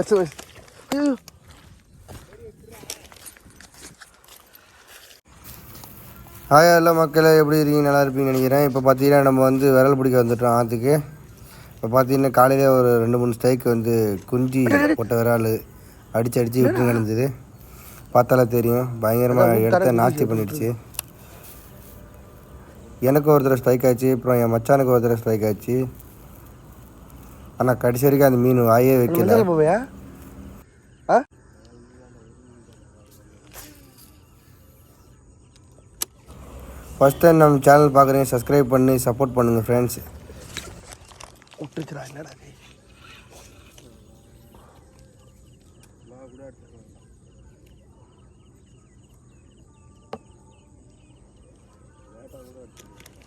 ஐயோ hi hello மக்களே எப்படி இருக்கீங்க? நல்லா இருப்பீங்கன்னு நினைக்கிறேன். இப்போ பார்த்தீங்கன்னா நம்ம வந்து விரல் பிடிக்க வந்துட்டோம் ஆற்றுக்கு இப்போ பார்த்தீங்கன்னா காலையிலே ஒரு ரெண்டு மூணு ஸ்ட்ரைக் வந்து குஞ்சு போட்ட விரால் அடித்து அடித்து விட்டு கிடந்தது பார்த்தாலே தெரியும். பயங்கரமாக இடத்த நாஸ்தி பண்ணிடுச்சு. எனக்கும் ஒரு தடவை ஸ்ட்ரைக் ஆச்சு. அப்புறம் என் மச்சானுக்கு ஒரு தடவை ஸ்ட்ரைக் ஆச்சு. ஆனால் கடைசி வரைக்கும் அந்த மீன் வாயே வைக்கல. போவியா? ஆ? ஃபஸ்ட் டைம் நம்ம சேனல் பார்க்குறீங்க சப்ஸ்கிரைப் பண்ணி சப்போர்ட் பண்ணுங்கள் ஃப்ரெண்ட்ஸ் விட்டுச்சுடா என்னடா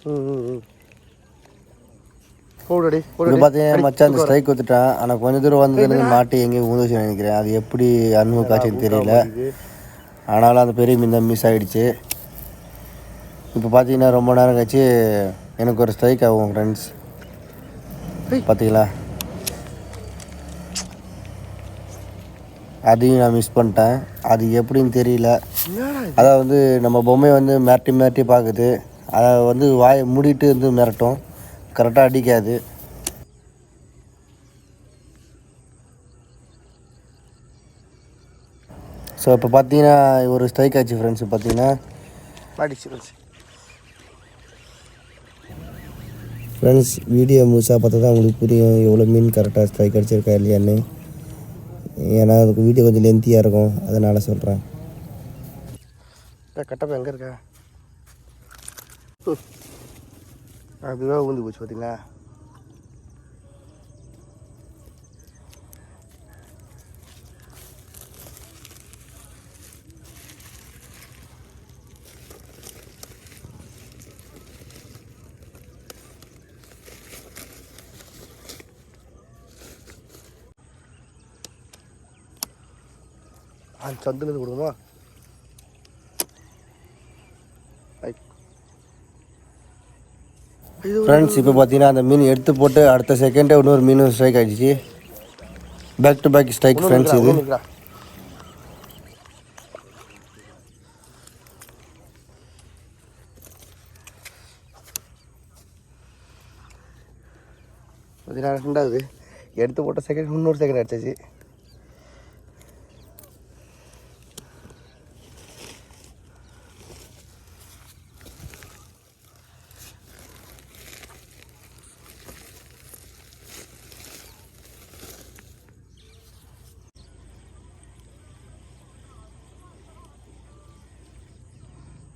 ம் ம் ம். போடுடி பார்த்தீங்கன்னா மச்சான் அந்த ஸ்ட்ரைக் கொடுத்துட்டான் ஆனால் கொஞ்ச தூரம் வந்ததுலேருந்து மாட்டி எங்கேயும் ஊந்துச்சு நினைக்கிறேன். அது எப்படி அனுபவக்காச்சுன்னு தெரியல. ஆனாலும் அந்த பெரிய மீன் தான் மிஸ் ஆகிடுச்சு இப்போ பார்த்தீங்கன்னா ரொம்ப நேரம் கழிச்சு எனக்கு ஒரு ஸ்ட்ரைக் ஆகும் ஃப்ரெண்ட்ஸ். பார்த்தீங்களா அதையும் நான் மிஸ் பண்ணிட்டேன். அது எப்படின்னு தெரியல? அதாவது வந்து நம்ம பொம்மையை வந்து மிரட்டி மிரட்டி பார்க்குது. அதை வந்து வாயை மூடிட்டு வந்து மிரட்டும். கரெக்டாக அடிக்காது ஸோ இப்போ பார்த்தீங்கன்னா ஒரு ஸ்ட்ரைக் ஆச்சு ஃப்ரெண்ட்ஸ் பார்த்தீங்கன்னா மாட்டிச்சு. ஃப்ரெண்ட்ஸ் வீடியோ முழுசாக பார்த்தா தான் உங்களுக்கு புரியும் எவ்வளோ மீன் கரெக்டாக ஸ்ட்ரைக் அடிச்சிருக்கா இல்லையான்னு ஏன்னா அதுக்கு வீடியோ கொஞ்சம் லென்த்தியாக இருக்கும் அதனால் சொல்கிறேன் கட்டப்பை எங்கே இருக்க. அதுவே உழுந்து போச்சு பார்த்தீங்களா அந்த சந்துலேருந்து கொடுக்குமா ஐ. இது ஒரு- ஃப்ரெண்ட்ஸ் இப்போ பார்த்தீங்கன்னா அந்த மீன் எடுத்து போட்டு அடுத்த செகண்டே இன்னொரு மீன் ஸ்ட்ரைக் ஆகிடுச்சு back to back strike friends இது. பதினாறு ரெண்டாவது எடுத்து போட்ட செகண்ட் இன்னொரு செகண்ட் அடிச்சாச்சு.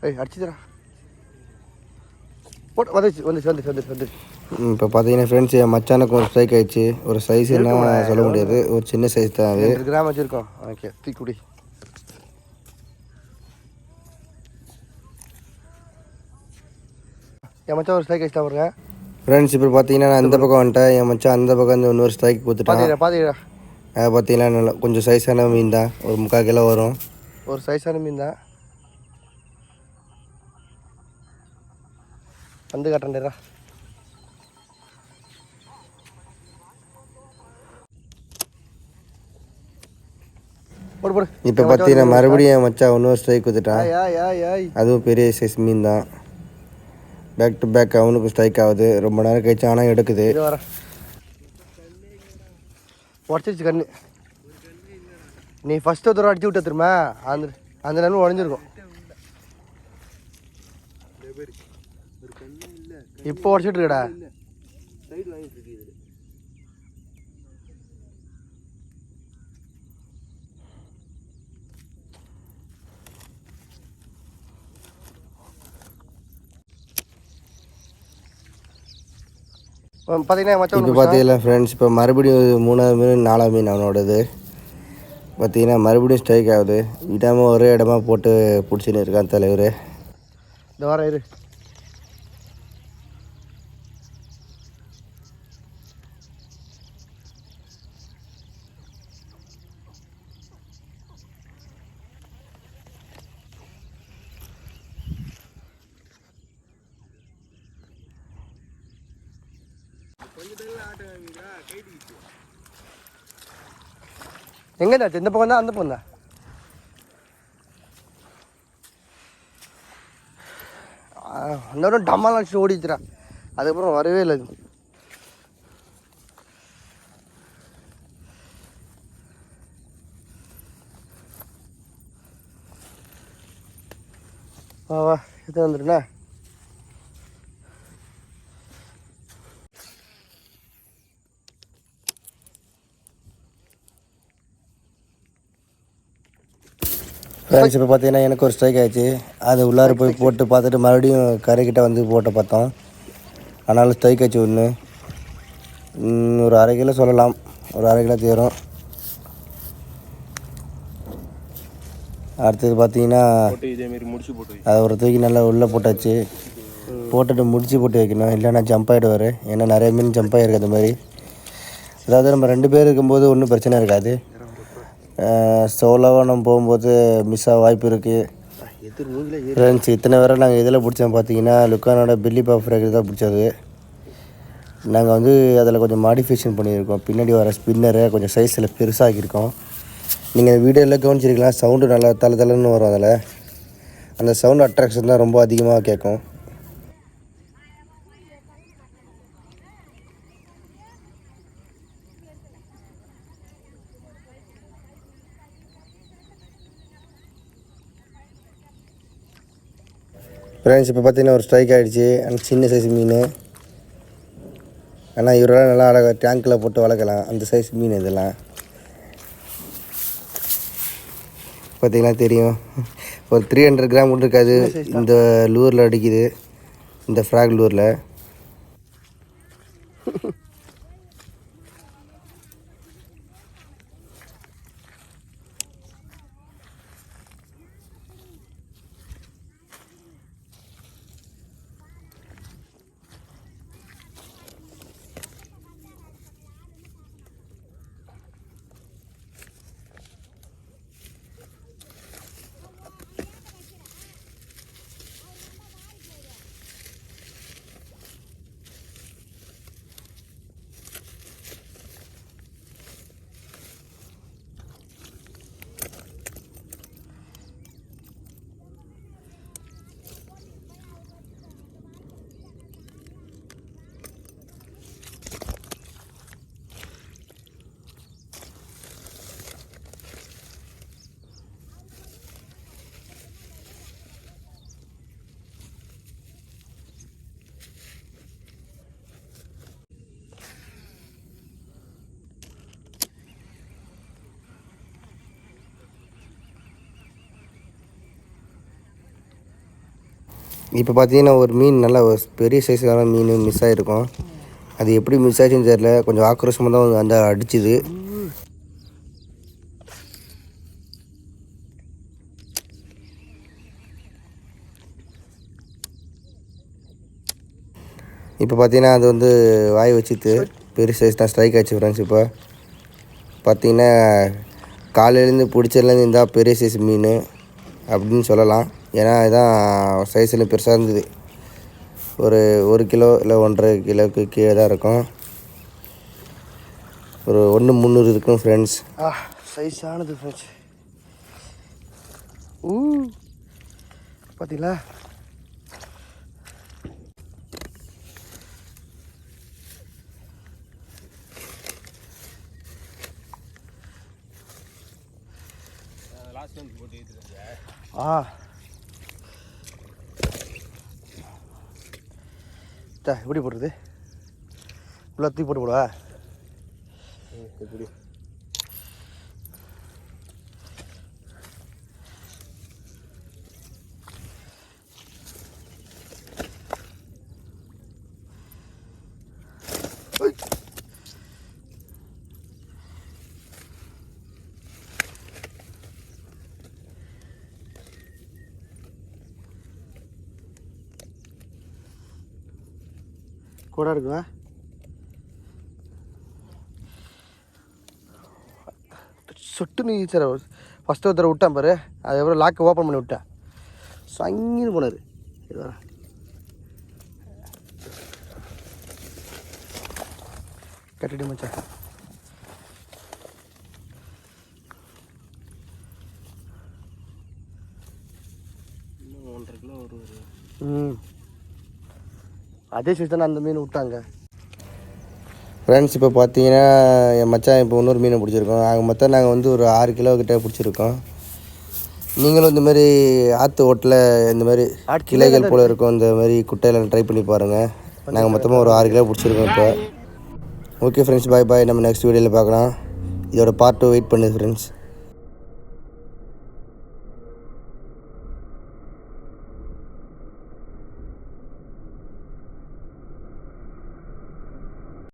ஏய் அடிச்சுதுடா போட்டு வந்துச்சு வந்துச்சு வந்துச்சு வந்துச்சு வந்துச்சு இப்போ பார்த்தீங்கன்னா ஃப்ரெண்ட்ஸ் என் மச்சானுக்கு ஒரு ஸ்ட்ரைக் ஆயிடுச்சு. ஒரு சைஸ் என்ன சொல்ல முடியாது. ஒரு சின்ன சைஸ் தான் அது. கிராம் வச்சிருக்கோம். ஓகே தூக்குடி என் மச்சான் ஒரு ஸ்ட்ரைக் அடிச்சுட்டா பாருங்க. ஃப்ரெண்ட்ஸ் இப்போ பார்த்தீங்கன்னா நான் இந்த பக்கம் வந்துட்டேன். என் மச்சான் அந்த பக்கம் வந்து இன்னொரு ஸ்ட்ரைக் கொடுத்துட்டான். அது பார்த்தீங்கன்னா நல்லா கொஞ்சம் சைஸான மீன் தான். ஒரு முக்கால் கிலோ வரும். ஒரு சைஸான மீன் தான். வந்து காட்டுறேன்டா போடு போடு. இப்போ பார்த்தீங்கன்னா மறுபடியும் என் மச்சான் இன்னொரு ஸ்ட்ரைக் கொடுத்துட்டான் அதுவும் பெரிய சைஸ் மீன் தான். பேக் டு பேக் அவனுக்கும் ஸ்ட்ரைக் ஆகுது. ரொம்ப நேரம் கழிச்சு ஆனால் எடுக்குது. உடச்சிருச்சு கண்ணு. நீ ஃபஸ்ட்டு தடவை அடிச்சு விட்ட திரும்ப அந்த அந்த நேரம் உடஞ்சிருக்கும். இப்போ உடச்சிட்டு இருக்கடா பார்த்தீங்கன்னா மச்சான் இப்போ ஒண்ணு பார்த்தீங்கன்னா ஃப்ரெண்ட்ஸ் இப்போ மறுபடியும் மூணாவது மீன் நாலாவது மீன் அவனோடது பார்த்தீங்கன்னா மறுபடியும் ஸ்ட்ரைக் ஆகுது. விடாமல் ஒரே இடமா போட்டு பிடிச்சின்னு இருக்கான் தலைவர். இந்த வாரம் இரு. எங்கேதாச்சு இந்த பக்கம் தான் அந்த பக்கம் தான் அந்த டம்மாலாம் அடிச்சு ஓடிச்சுறான் அதுக்கப்புறம் வரவே இல்லை வா வா இது வந்துருண்ணா ஃப்ரெண்ட்ஸ் இப்போ பார்த்தீங்கன்னா எனக்கு ஒரு ஸ்ட்ரைக் ஆயிடுச்சு. அது உள்ளார போய் போட்டு பார்த்துட்டு மறுபடியும் கரைக்கிட்ட வந்து போட்டு பார்த்தோம் ஆனாலும் ஸ்ட்ரைக் ஆச்சு ஒன்று ஒரு அரை கிலோ சொல்லலாம். ஒரு அரை கிலோ தேரும். அடுத்தது பார்த்தீங்கன்னா அது அதை ஒரு தூக்கி நல்லா உள்ளே போட்டாச்சு. போட்டுட்டு முடிச்சு போட்டு வைக்கணும். இல்லைன்னா ஜம்ப் ஆகிடுவார் ஏன்னா நிறைய மீன் ஜம்ப் ஆகிருக்கு அந்த மாதிரி. அதாவது நம்ம ரெண்டு பேர் இருக்கும்போது ஒன்றும் பிரச்சனை இருக்காது. சோலோவாக நம்ம போகும்போது மிஸ் ஆக வாய்ப்பு இருக்குது ஃப்ரெண்ட்ஸ் இத்தனை வரை நாங்கள் இதில் பிடிச்சோம் பார்த்தீங்கன்னா லுக்கானோட பில்லி பாப் ஃப்ராக்ரி தான் பிடிச்சது. நாங்கள் வந்து அதில் கொஞ்சம் மாடிஃபிகேஷன் பண்ணியிருக்கோம். பின்னாடி வர ஸ்பின்னரை கொஞ்சம் சைஸில் பெருசாகியிருக்கோம் நீங்கள் வீடியோவில் கவனிச்சிருக்கலாம் சவுண்டு நல்லா தலை தலைன்னு வரும் அதில். அந்த சவுண்ட் அட்ராக்ஷன் தான் ரொம்ப அதிகமாக கேட்கும் ஃப்ரெண்ட்ஸ் இப்போ பார்த்தீங்கன்னா ஒரு ஸ்ட்ரைக் ஆகிடுச்சு அந்த சின்ன சைஸ் மீன். ஆனால் இவரெல்லாம் நல்லா அழகாக டேங்க்கில் போட்டு வளர்க்கலாம். அந்த சைஸ் மீன் இதெல்லாம். பார்த்தீங்கன்னா தெரியும். ஒரு த்ரீ ஹண்ட்ரட் கிராம் கூட இருக்காது. இந்த லூரில் அடிக்குது. இந்த ஃப்ராக் லூரில் இப்போ பார்த்தீங்கன்னா ஒரு மீன் நல்லா பெரிய சைஸான மீன் மிஸ் ஆகிருக்கும் அது எப்படி மிஸ் ஆச்சுன்னு தெரியல. கொஞ்சம் ஆக்ரோஷமாக தான் அந்த அடிச்சுது. இப்போ பார்த்தீங்கன்னா அது வந்து வாய் வச்சுட்டு பெரிய சைஸ் தான் ஸ்ட்ரைக் ஆச்சு ஃப்ரெண்ட்ஸ் இப்போ. பார்த்தீங்கன்னா காலையிலேருந்து பிடிச்சதுலேருந்து இருந்தால் பெரிய சைஸ் மீன் அப்படின்னு சொல்லலாம். ஏன்னா இதான் சைஸில் பெருசாக இருந்தது. ஒரு ஒரு கிலோ இல்லை ஒன்றரை கிலோவுக்கு கீழே தான் இருக்கும். ஒரு ஒன்று முந்நூறு இருக்கும் ஃப்ரெண்ட்ஸ் ஆ சைஸானது ஃப்ரெண்ட்ஸ் ஊ பார்த்தீங்களா ஆ. எப்படி போடுறது? உள்ளே தூக்கி போட்டு போடுவா? எப்படி கூட இருக்குவா சொட்டு நீச்சல் ஃபஸ்ட்டு ஒருத்தர் விட்டான் பாரு. அதுக்கப்புறம் லாக்கை ஓப்பன் பண்ணி விட்டேன் ஸோ அங்கேயும் போனார் இதுதான் கட்டிட்டு மச்சான். ஒன்றரை கிலோ ஒரு ம். அதே சீசன் அந்த மீன் விட்டாங்க. ஃப்ரெண்ட்ஸ் இப்போ பார்த்தீங்கன்னா என் மச்சான் இப்போ இன்னொரு மீனை பிடிச்சிருக்கோம் ஆக மொத்தம் நாங்கள் வந்து ஒரு ஆறு கிலோ கிட்ட பிடிச்சிருக்கோம். நீங்களும் இந்த மாதிரி ஆற்று ஓட்டில் இந்த மாதிரி கிளைகள் போல் இருக்கும் இந்த மாதிரி குட்டையில் ட்ரை பண்ணி பாருங்கள் நாங்கள் மொத்தமாக ஒரு ஆறு கிலோ பிடிச்சிருக்கோம் இப்போ. ஓகே ஃப்ரெண்ட்ஸ் பாய் பாய் நம்ம நெக்ஸ்ட் வீடியோவில் பார்க்கலாம். இதோட பார்ட் டூ வெயிட் பண்ணுது ஃப்ரெண்ட்ஸ்